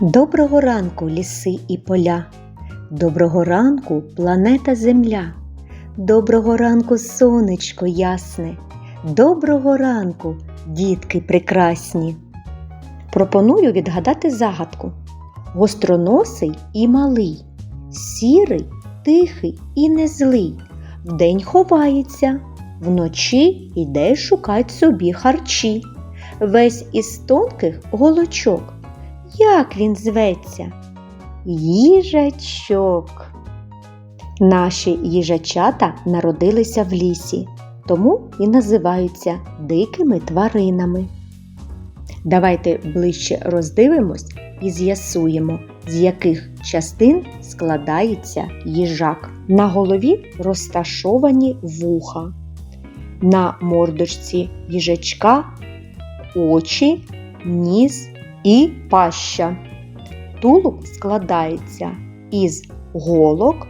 Доброго ранку, ліси і поля. Доброго ранку, планета Земля. Доброго ранку, сонечко ясне. Доброго ранку, дітки прекрасні. Пропоную відгадати загадку. Гостроносий і малий, сірий, тихий і незлий. Вдень ховається, вночі йде шукать собі харчі. Весь із тонких голочок. Як він зветься? Їжачок. Наші їжачата народилися в лісі, тому і називаються дикими тваринами. Давайте ближче роздивимось і з'ясуємо, з яких частин складається їжак. На голові розташовані вуха, на мордочці їжачка очі, ніс і паща. Тулуб складається із голок,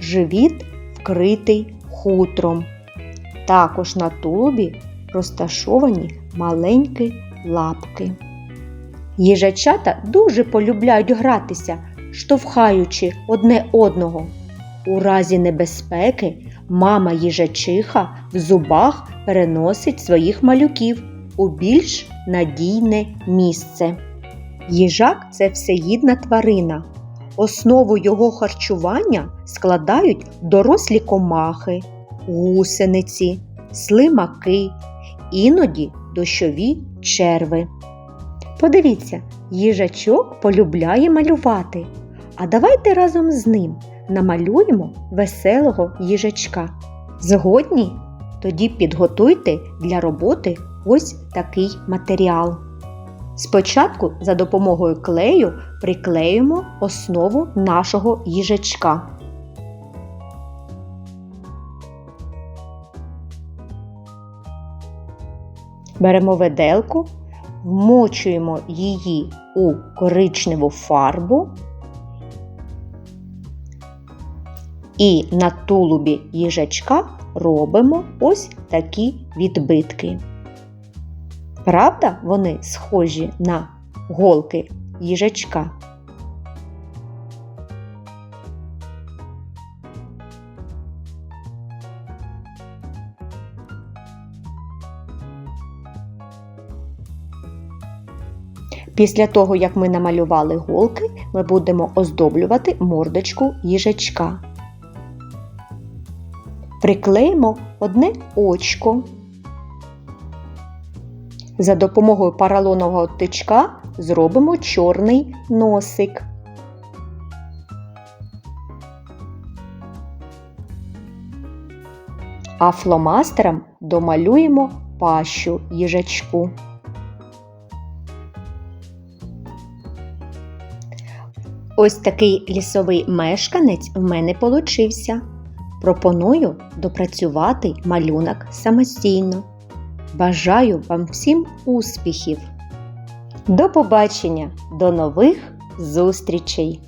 живіт вкритий хутром. Також на тулубі розташовані маленькі лапки. Їжачата дуже полюбляють гратися, штовхаючи одне одного. У разі небезпеки мама їжачиха в зубах переносить своїх малюків у більш надійне місце. Їжак це всеїдна тварина. Основу його харчування складають дорослі комахи, гусениці, слимаки, іноді дощові черви. Подивіться, їжачок полюбляє малювати. А давайте разом з ним намалюємо веселого їжачка. Згодні? Тоді підготуйте для роботи ось такий матеріал. Спочатку за допомогою клею приклеїмо основу нашого їжачка. Беремо виделку, вмочуємо її у коричневу фарбу і на тулубі їжачка робимо ось такі відбитки. Правда, вони схожі на голки їжачка? Після того, як ми намалювали голки, ми будемо оздоблювати мордочку їжачка. Приклеїмо одне очко. За допомогою паралонового тичка зробимо чорний носик. А фломастером домалюємо пащу їжачку. Ось такий лісовий мешканець в мене получився. Пропоную допрацювати малюнок самостійно. Бажаю вам всім успіхів! До побачення, до нових зустрічей!